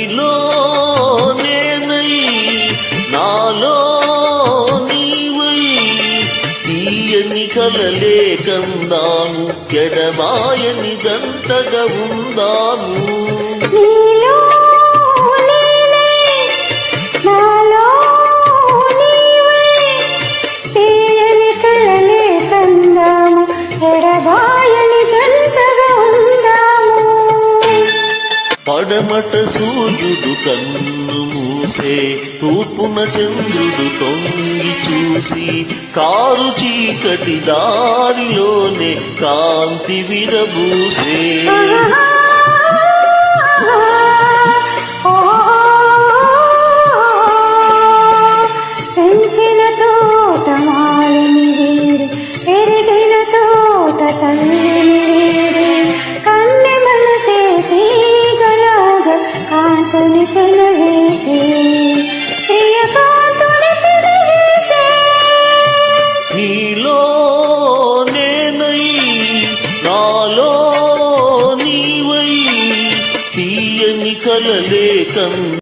నీలో నేనై నాలో నీవై తీయని కలలే కందాను ఎడమాయని దంతగా ఉందాను. పడమట సూర్యుడు కన్ను మూసే తూర్పున చంద్రుడు తొంగి చూసి కారు చీకటి దారిలోనే కాంతి విరబూసే. నీలో నేనై నాలో నీవై తీయని కలలే